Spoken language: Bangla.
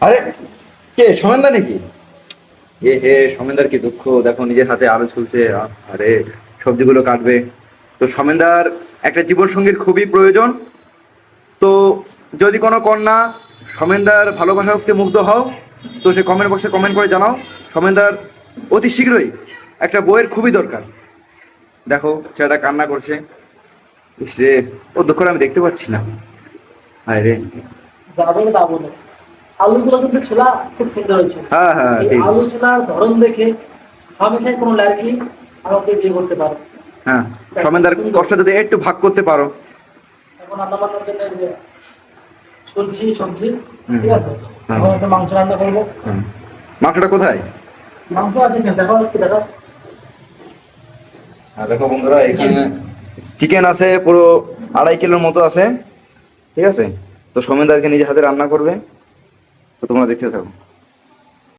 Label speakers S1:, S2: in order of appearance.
S1: আরে কে সমেন্দা নাকি? এ হে সমেন্দার কি দুঃখ? দেখো নিজের হাতে আলো আহ, আরে সবজিগুলো কাটবে। তো সমেন্দার একটা জীবন সঙ্গীর খুবই প্রয়োজন। তো যদি কোনো কন্যা সমেন্দার ভালোবাসাকে মুগ্ধ হও তো সে কমেন্ট বক্সে কমেন্ট করে জানাও। সমেন্দার অতি শীঘ্রই একটা বইয়ের খুবই দরকার। দেখো ছেলেটা কান্না করছে। ও দুঃখটা আমি দেখতে পাচ্ছি না। হায় রে।
S2: যাবে না আলুগুলো কিন্তু ছোলা খুব সুন্দর হয়েছে।
S1: হ্যাঁ হ্যাঁ
S2: আলু ছোলার ধরন দেখে আমি খাই কোনো আমাকে বিয়ে করতে পারো।
S1: হ্যাঁ সমেন্দার কষ্ট যদি একটু ভাগ করতে পারো।
S2: এখন জন্য সবজি ঠিক আছে?
S1: হ্যাঁ।
S2: এখন মাংস রান্না করব।
S1: মাংসটা কোথায়?
S2: মাংস আছে? দেখো একটু দেখো।
S1: হ্যাঁ দেখো বন্ধুরা এখানে চিকেন আছে পুরো আড়াই কিলোর মতো আছে। ঠিক আছে? তো সমেন্দারকে নিজে হাতে রান্না করবে। তো তোমরা দেখতে থাকো।